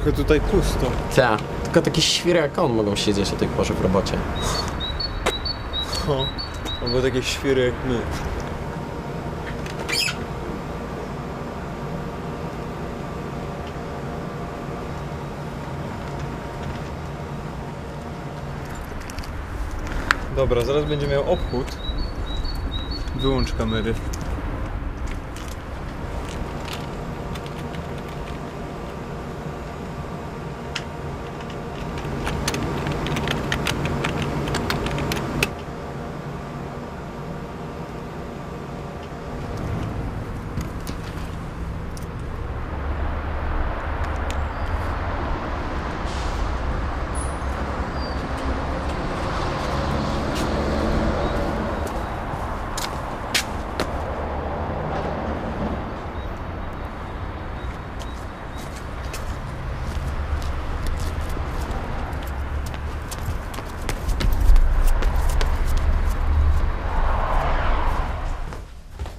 trochę tutaj pusto. Ta, tylko takie świry jak on mogą siedzieć o tej porze w robocie. O, albo takie świry jak my. Dobra, zaraz będzie miał obchód. Wyłącz kamery.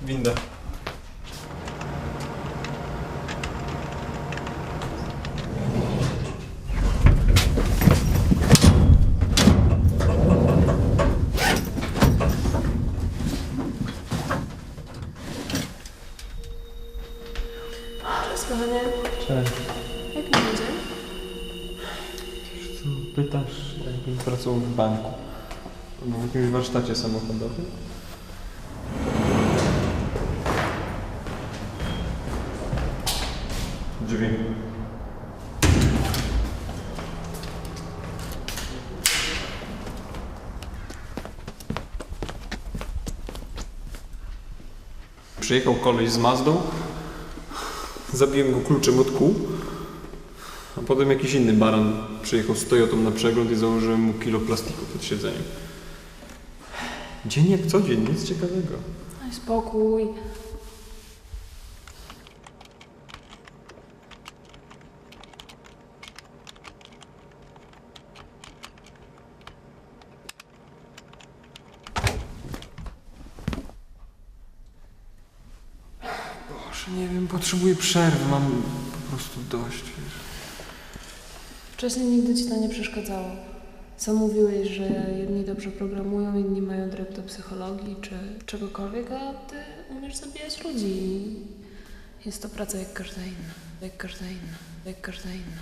Winda. Cześć kochanie. Cześć. Jak mi będzie? Pytasz, jakbym pracował w banku. Albo w jakimś warsztacie samochodowym. Drzwi. Przyjechał koleś z Mazdą. Zabiłem go kluczem od kół. A potem jakiś inny baran przyjechał z Toyotą na przegląd i założyłem mu kilo plastiku pod siedzeniem. Dzień jak co dzień, nic ciekawego. Spokój. Nie wiem, potrzebuję przerwy, mam po prostu dość. Wiesz. Wcześniej nigdy ci to nie przeszkadzało. Sam mówiłeś, że jedni dobrze programują, inni mają drep do psychologii czy czegokolwiek, a ty umiesz zabijać ludzi. Jest to praca jak każda inna. Jak każda inna. Jak każda inna.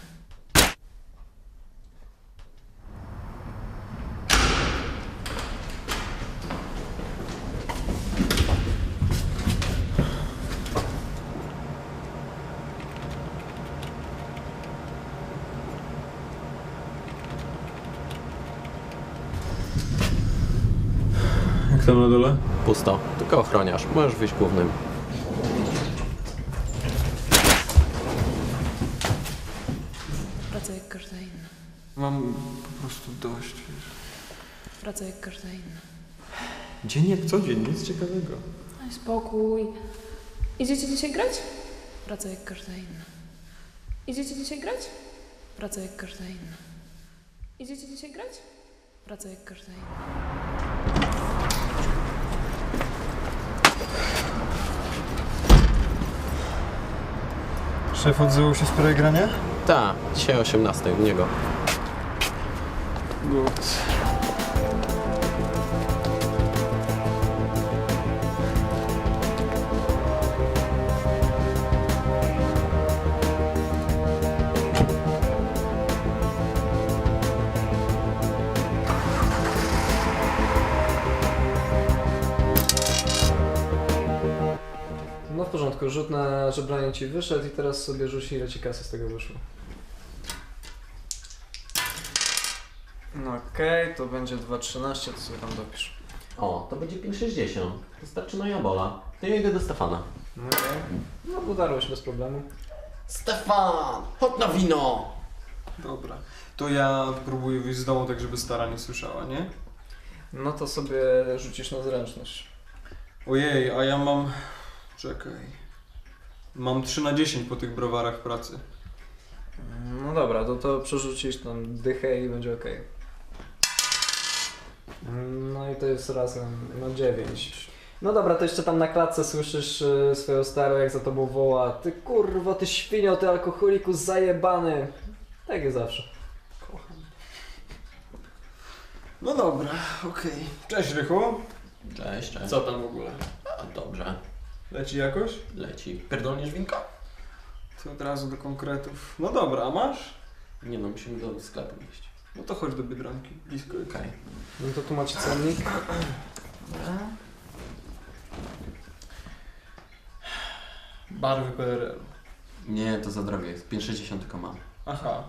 Jak tam na dole? Pusto, tylko ochroniarz. Możesz wyjść głównym. Praca jak każda inna. Mam po prostu dość. Wiesz. Praca jak każda inna. Dzień jak co dzień, nic ciekawego. Daj spokój. Idziecie dzisiaj grać? Praca jak każda inna. Idziecie dzisiaj grać? Praca jak każda inna. Idziecie dzisiaj grać? Praca jak każda inna. Szef odzywał się z sprawy grania? Ta, dzisiaj 18 u niego. Good. W porządku, rzut na żebranie ci wyszedł i teraz sobie rzuć ile ci kasy z tego wyszło. No okej, to będzie 2,13, to sobie tam dopisz. O, to będzie 5,60. Wystarczy na jabola. To ja idę do Stefana. No okej. No udarło się bez problemu. Stefan! Chodź na wino! Dobra. To ja próbuję wyjść z domu tak, żeby stara nie słyszała, nie? No to sobie rzucisz na zręczność. Ojej, a ja mam... Czekaj. Mam 3 na 10 po tych browarach pracy. No dobra, to to przerzucisz tam dychę i będzie okej. No i to jest razem na 9. No dobra, to jeszcze tam na klatce słyszysz y, swoją starą, jak za tobą woła. Ty kurwo, ty świnio, ty alkoholiku zajebany. Tak jest zawsze. No dobra, okej. Cześć Rychu. Cześć, cześć. Co tam w ogóle? A, dobrze. Leci jakoś? Leci. Pierdolniesz winko? To od razu do konkretów. No dobra, a masz? Nie no, musimy do sklepu iść. No to chodź do Biedronki, blisko jest. Okej. No to tu macie cennik. Barwy PRL. Nie, to za drogie jest. 5,60 tylko mam. Aha.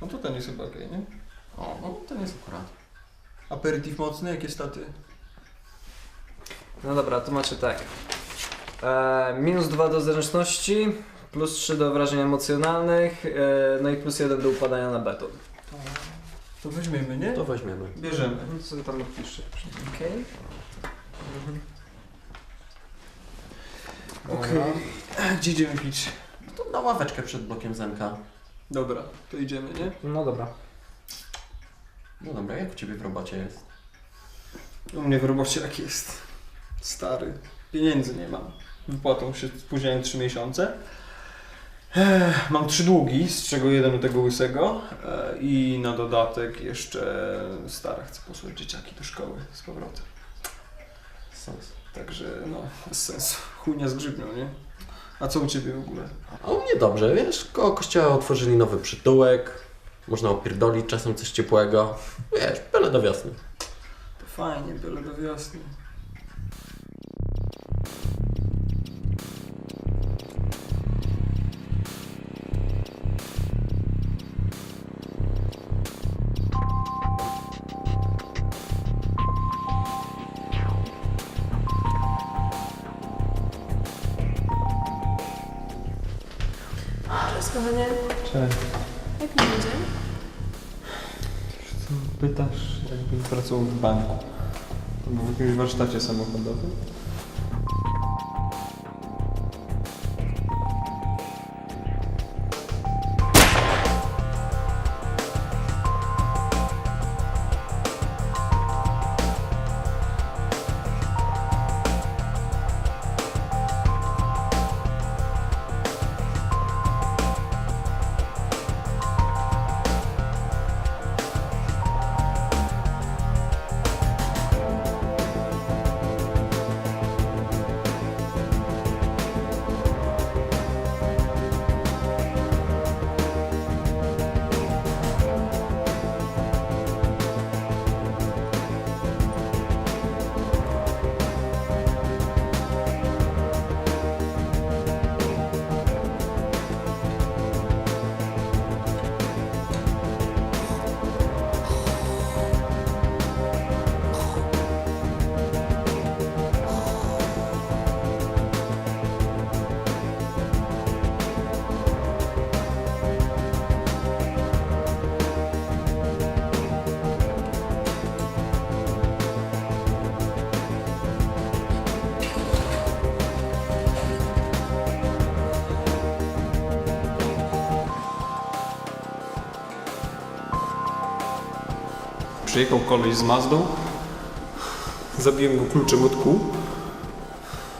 No to ten jest chyba okej, nie? O, no ten jest akurat. Aperitif mocny, jakie staty? No dobra, tu macie tak. E, minus 2 do zręczności, plus 3 do wrażeń emocjonalnych, e, no i plus 1 do upadania na beton. To, weźmiemy, nie? To weźmiemy. bierzemy. No sobie tam odpiszę. Okej. Okej. Gdzie idziemy pić? To na ławeczkę przed blokiem Zenka. Dobra, to idziemy, nie? No dobra. No dobra, jak u Ciebie w robocie jest? U mnie w robocie jak jest. Stary. Pieniędzy nie mam. Wypłatą się spóźniają 3 miesiące. Mam trzy długi, z czego jeden u tego łysego. E, I na dodatek jeszcze stara chce posłać dzieciaki do szkoły z powrotem. Sens. Także no, bez sensu. Chujnia z grzybnią, nie? A co u Ciebie w ogóle? A u mnie dobrze, wiesz, koło kościoła otworzyli nowy przytułek. Można opierdolić czasem coś ciepłego. Wiesz, byle do wiosny. To fajnie, byle do wiosny. Kochanie, Cześć. jak mi idzie? Co pytasz, jakbym pracował w banku? Albo w jakimś warsztacie samochodowym? Przyjechał koleś z Mazdą. Zabiłem go kluczem od kół.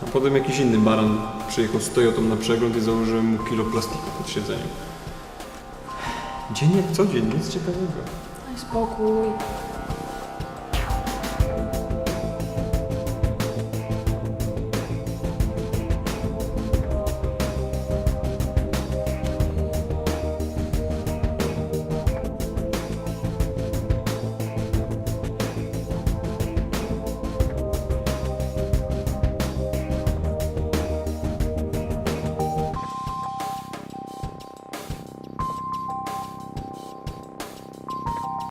A potem jakiś inny baran przyjechał z Toyotą na przegląd i założyłem mu kilo plastiku pod siedzeniem. Dzień jak co dzień, nic ciekawego. Daj spokój.